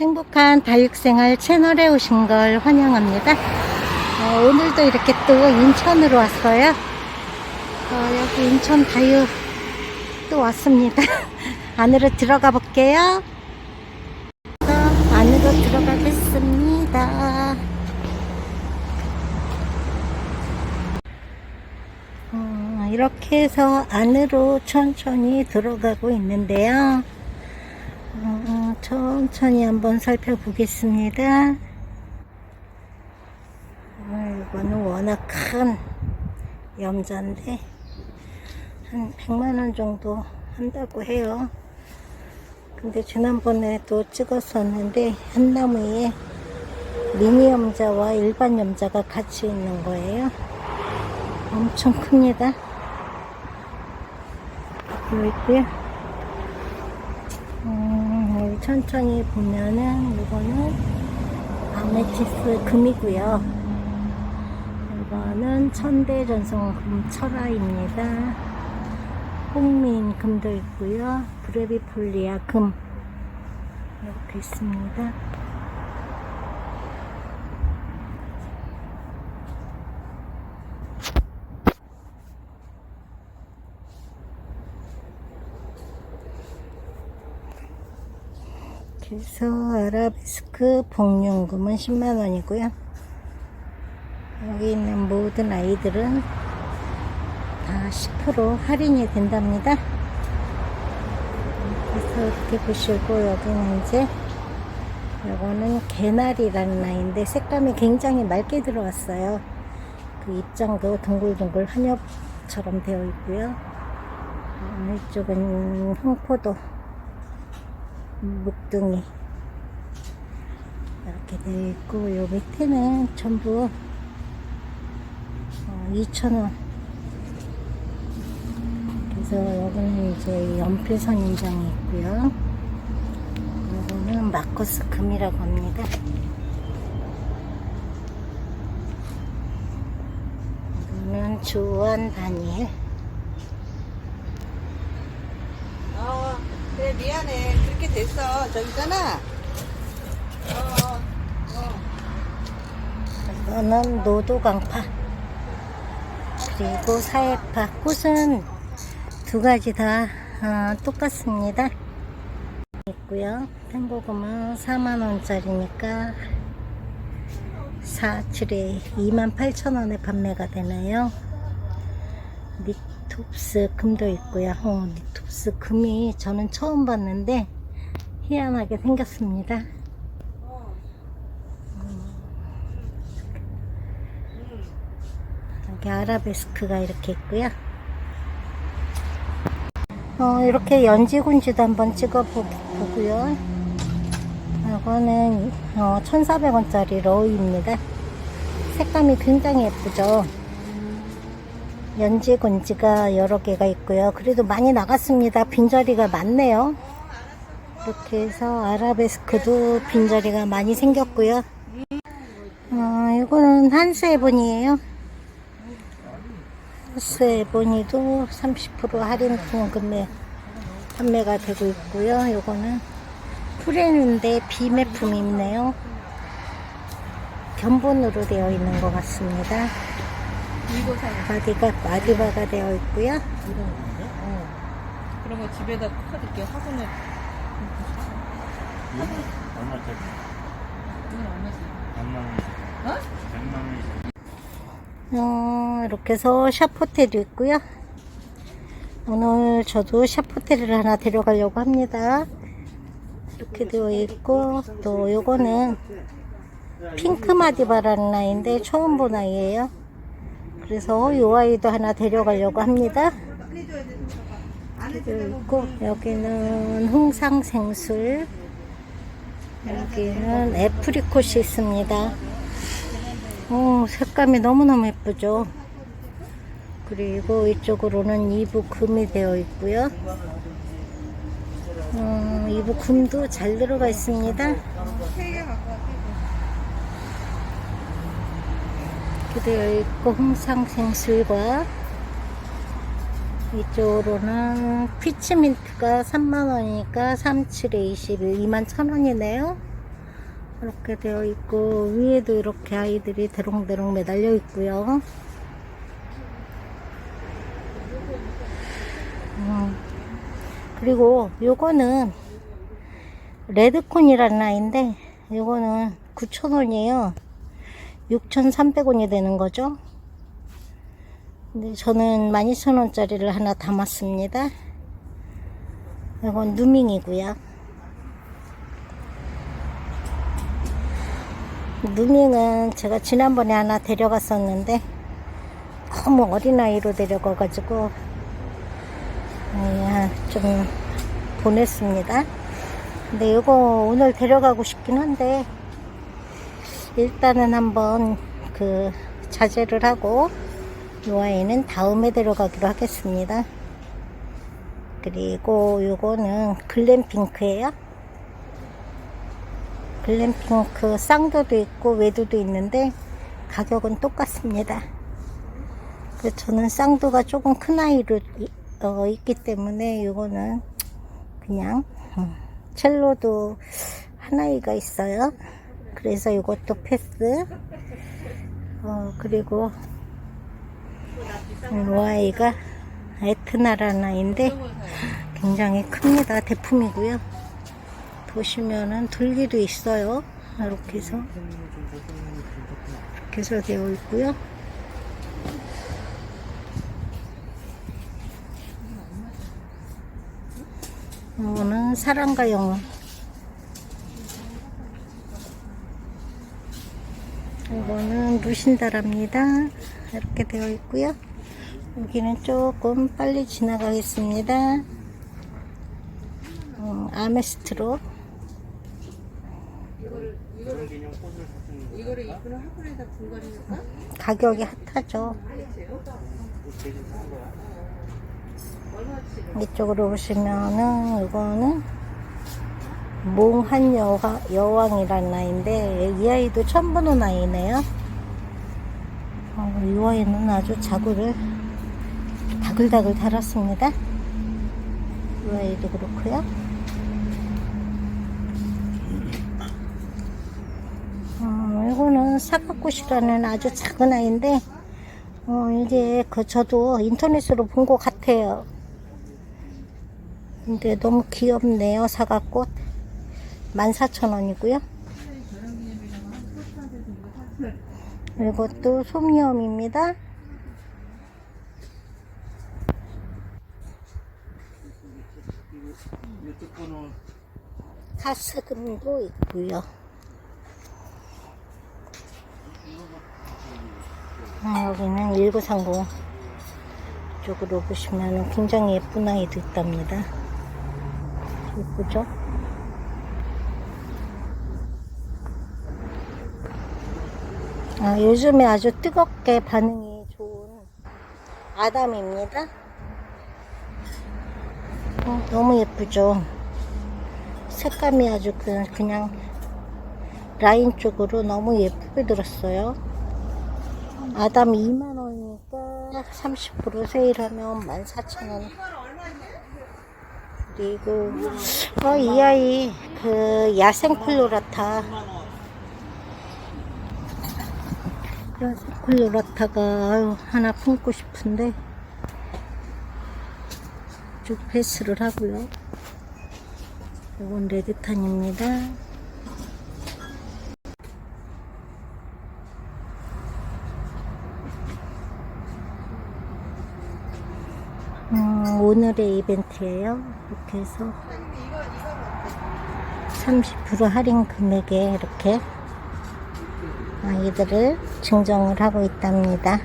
행복한 다육생활 채널에 오신 걸 환영합니다. 어, 오늘도 이렇게 또 인천으로 왔어요. 어, 여기 인천 다육 또 왔습니다. 안으로 들어가 볼게요. 어, 안으로 들어가겠습니다. 어, 이렇게 해서 안으로 천천히 들어가고 있는데요. 어, 천천히 한번 살펴보겠습니다. 어, 이거는 워낙 큰 염자인데 한 100만원 정도 한다고 해요. 근데 지난번에도 찍었었는데 한 나무에 미니 염자와 일반 염자가 같이 있는 거예요. 엄청 큽니다. 있고요. 천천히 보면은 이거는 아메티스 금이고요. 이거는 천대전송 금 철화입니다. 홍민 금도 있고요. 브레비폴리아 금 이렇게 있습니다. 그래서 아라베스크 복륜금은 10만원이고요. 여기 있는 모든 아이들은 다 10% 할인이 된답니다. 그래서 이렇게 보시고 여기는 이제 요거는 개나리라는 아이인데 색감이 굉장히 맑게 들어왔어요. 그 입장도 동글동글 한엽처럼 되어 있고요. 어, 이쪽은 홍포도 목둥이. 이렇게 되어 있고 요 밑에는 전부 어, 2,000원. 그래서 여기는 이제 연필 선 인장이 있고요. 요거는 마커스 금이라고 합니다. 이거는 주원 다니엘. 어, 그래 미안해. 그렇게 됐어. 저기 있잖아. 어, 어. 이거는 노도강파 그리고 사해파 꽃은 두 가지 다 어, 똑같습니다 있고요 펜고금은 4만원짜리니까 4, 7에 28,000원에 판매가 되네요 니톱스 금도 있고요 어, 니톱스 금이 저는 처음 봤는데 희한하게 생겼습니다 여기 아라베스크가 이렇게 있고요. 어, 이렇게 연지군지도 한번 찍어보고요. 이거는 어, 1,400원짜리 러우입니다. 색감이 굉장히 예쁘죠. 연지군지가 여러 개가 있고요. 그래도 많이 나갔습니다. 빈자리가 많네요. 이렇게 해서 아라베스크도 빈자리가 많이 생겼고요. 어, 이거는 한스에본이에요. 스에보니도 30% 할인 금액 판매가 되고 있고요. 요거는 프레는데 비매품이 있네요. 견본으로 되어 있는 것 같습니다. 마디가 마디바가 되어 있고요. 그런 거 집에다 카드 이렇게 화분에 얼마짜리? 이건 얼마지? 100만 원. 어? 100만 원. 어, 이렇게 해서 샤포테도 있고요. 오늘 저도 샤포테를 하나 데려가려고 합니다. 이렇게 되어 있고 또 요거는 핑크 마디바라는 아이인데 처음 본 아이예요. 그래서 요 아이도 하나 데려가려고 합니다. 있고 여기는 홍상생술 여기는 애프리콧이 있습니다. 어, 색감이 너무너무 예쁘죠. 그리고 이쪽으로는 이부 금이 되어 있고요. 어, 이부 금도 잘 들어가 있습니다. 이렇게 되어 있고 홍상생술과 이쪽으로는 피치민트가 3만원이니까 37에 21, 2만 1천원이네요. 이렇게 되어 있고 위에도 이렇게 아이들이 대롱대롱 매달려 있고요. 음, 그리고 요거는 레드콘이라는 아이인데 요거는 9,000원이에요. 6,300원이 되는 거죠. 근데 저는 12,000원짜리를 하나 담았습니다. 이건 누밍이고요. 누밍은 제가 지난번에 하나 데려갔었는데 너무 어린아이로 데려가가지고 예, 좀 보냈습니다. 근데 이거 오늘 데려가고 싶긴 한데 일단은 한번 그 자제를 하고 이 아이는 다음에 데려가기로 하겠습니다. 그리고 요거는 글램핑크예요. 글램핑크 쌍도도 있고 외도도 있는데 가격은 똑같습니다. 그 저는 쌍도가 조금 큰 아이로 이- 어, 있기 때문에 요거는 그냥 음, 첼로도 한 아이가 있어요. 그래서 이것도 패스. 어, 그리고 이 아이가 에트나라는 아이인데 굉장히 큽니다. 대품이고요. 보시면은 돌기도 있어요. 이렇게 해서 이렇게 해서 되어 있고요. 이거는 사랑과 영혼. 이거는 루신다랍니다. 이렇게 되어 있고요. 여기는 조금 빨리 지나가겠습니다. 음, 아메스트로? 가격이 핫하죠. 이쪽으로 보시면은 이거는 몽한 여화, 여왕이라는 아이인데 이 아이도 보는 아이네요. 어, 이 아이는 아주 자구를 다글다글 달았습니다. 이 아이도 그렇고요. 어, 이거는 사과꽃이라는 아주 작은 아이인데 어, 이게 그 저도 인터넷으로 본 것 같아요. 근데 너무 귀엽네요, 사과꽃. 14,000원이고요. 이것도 솜염입니다. 가스금도 있고요. 아, 여기는 1930 쪽으로 보시면 굉장히 예쁜 아이도 있답니다. 예쁘죠? 아, 요즘에 아주 뜨겁게 반응이 좋은 아담입니다. 어, 너무 예쁘죠? 색감이 아주 그, 그냥 라인 쪽으로 너무 예쁘게 들었어요. 아담 2만원이니까 30% 세일하면 14,000원. 그리고, 어, 이 아이, 그, 야생 콜로라타. 야생 콜로라타가, 하나 품고 싶은데, 쭉 패스를 하고요. 이건 레드탄입니다. 음, 오늘의 이벤트예요. 이렇게 해서 30% 할인 금액에 이렇게 아이들을 증정을 하고 있답니다.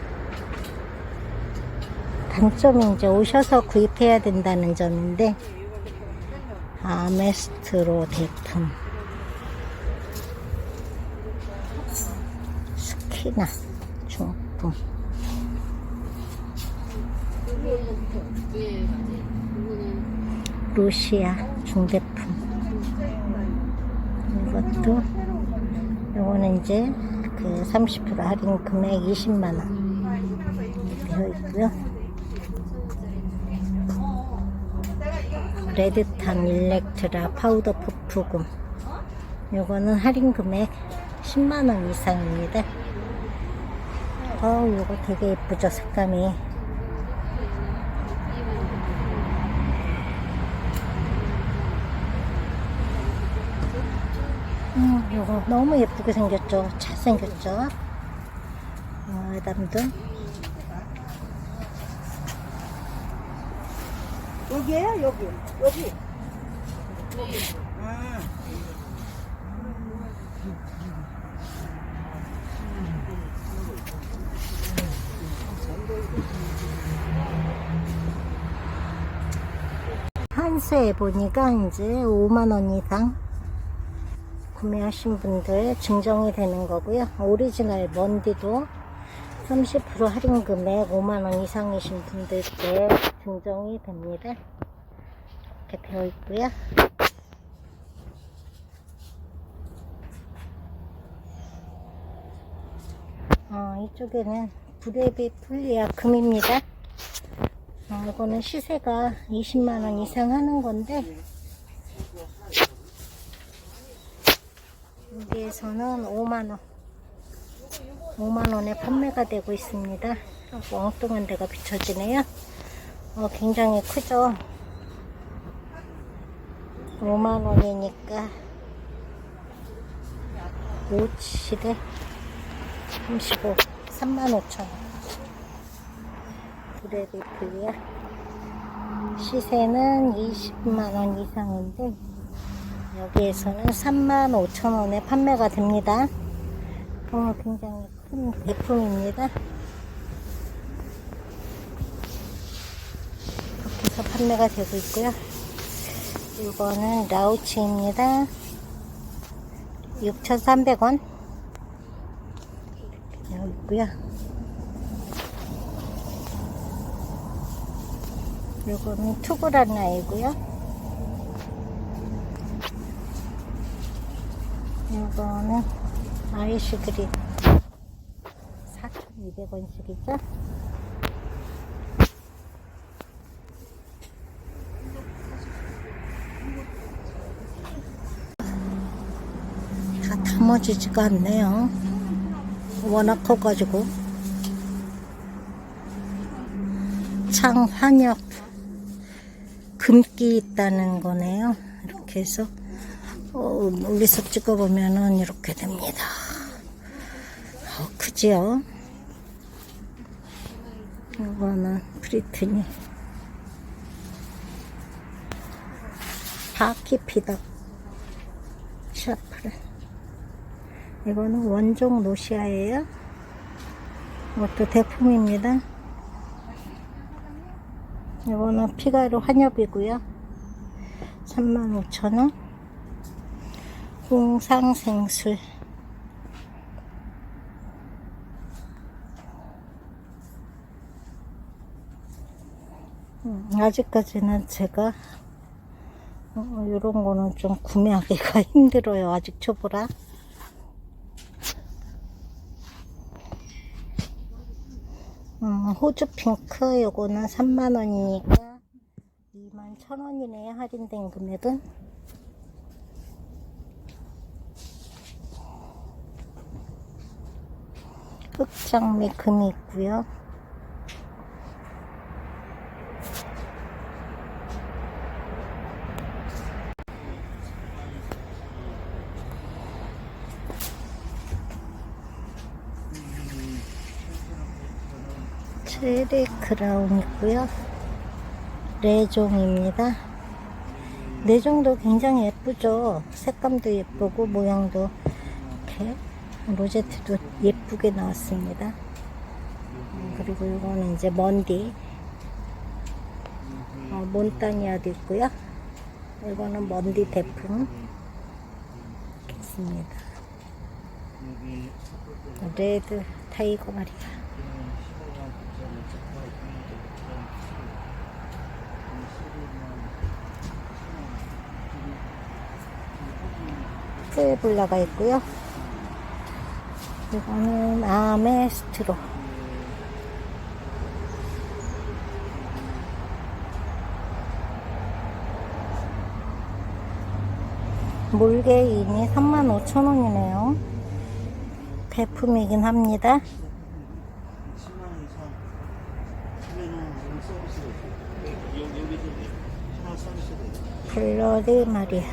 단점이 이제 오셔서 구입해야 된다는 점인데 아메스트로 대품. 스키나 중품. 루시아 중대품. 이것도 요거는 이제 그 30% 할인 금액 20만원. 되어 있고요 레드탄 일렉트라 파우더 퍼프금 요거는 할인 금액 10만원 이상입니다. 어우, 요거 되게 예쁘죠, 색감이. 음, 요거 너무 예쁘게 생겼죠? 잘생겼죠? 어, 아담도. 여기에요? 여기. 여기. 아. 한수에 보니까 이제 5만원 이상 구매하신 분들 증정이 되는 거고요. 오리지널 먼디도 30% 할인 금액 5만원 이상이신 분들께 증정이 됩니다. 이렇게 되어 있고요. 어, 이쪽에는 브레비 풀리아 금입니다. 어, 이거는 시세가 20만원 이상 하는 건데, 여기에서는 5만원, 5만원에 판매가 되고 있습니다. 어, 엉뚱한 데가 비춰지네요. 어, 굉장히 크죠? 5만원이니까, 5치대 35, 35,000원. 브레디 플리아. 시세는 20만원 이상인데, 여기에서는 35,000원에 판매가 됩니다. 어, 굉장히 큰 제품입니다. 해서 판매가 되고 있고요. 이거는 라우치입니다. 6,300원. 되어 있고요. 요거는 투구란 아이고요. 요거는 아이시 그린 4,200원씩이죠. 다 담아지지가 않네요. 워낙 커가지고. 창 환역 금기 있다는 거네요. 이렇게 해서 어, 멀리서 찍어보면은 이렇게 됩니다. 어, 크지요? 이거는 브리트니 바키피덕 샤프란 이거는 원종 노시아예요. 이것도 대품입니다. 이거는 피가로 환엽이고요. 35,000원. 홍상생술. 음, 아직까지는 제가 어, 이런 거는 좀 구매하기가 힘들어요. 아직 초보라. 음, 호주 핑크 요거는 3만원이니까 2만 1천원이네요 할인된 금액은. 흑장미 금이 있고요 체리 크라운 있고요. 레종입니다. 레종도 굉장히 예쁘죠. 색감도 예쁘고 모양도 이렇게 로제트도 예쁘게 나왔습니다. 음, 그리고 이거는 이제 먼디 어, 몬타니아도 있고요. 이거는 먼디 대품 있습니다. 레드 타이거 마리아. 푸에블라가 있고요. 이거는 아메스트로. 몰개인이 35,000원이네요. 배품이긴 합니다. 10만 원 이상 하면은 여기 서비스가 있어요. 여기 여기서 이제 하나 서비스가 있어요. 블러디 마리아.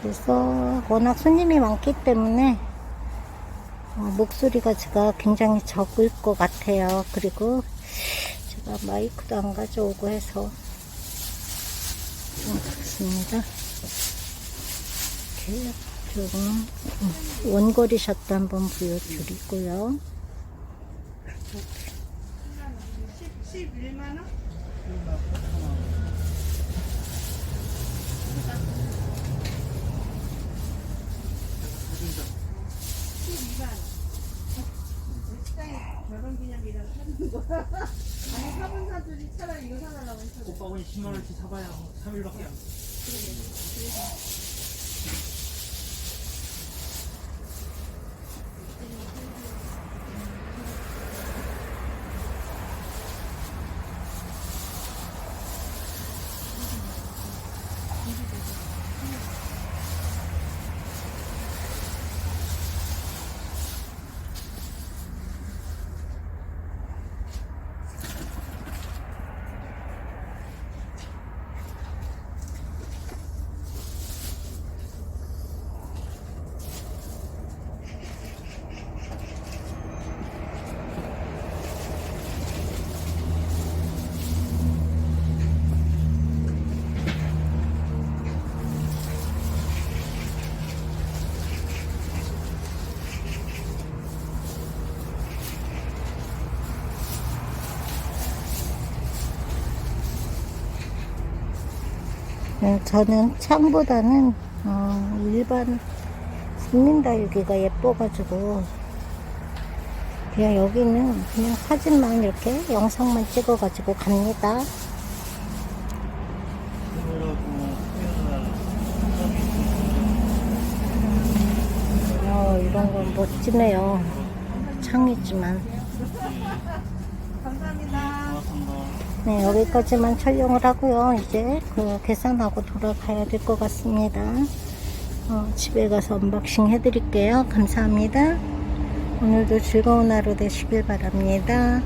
그래서 워낙 손님이 많기 때문에 어, 목소리가 제가 굉장히 적을 것 같아요. 그리고 제가 마이크도 안 가져오고 해서 좀 그렇습니다. 이렇게 조금 음, 원거리 샷도 한번 보여드리고요. 11만 원? 결혼기념이라 사는 거야. 아니 사본 사들이 차라리 이거 사달라고 했어. 꽃바구니 10만 원치 사봐야 3일밖에 안 돼. 네, 저는 창보다는 어, 일반 국민다육이가 예뻐가지고 그냥 여기는 그냥 사진만 이렇게 영상만 찍어가지고 갑니다. 어, 이런 건 멋지네요. 창이지만. 감사합니다. 네, 여기까지만 촬영을 하고요. 이제 그 계산하고 돌아가야 될 것 같습니다. 어, 집에 가서 언박싱 해드릴게요. 감사합니다. 오늘도 즐거운 하루 되시길 바랍니다.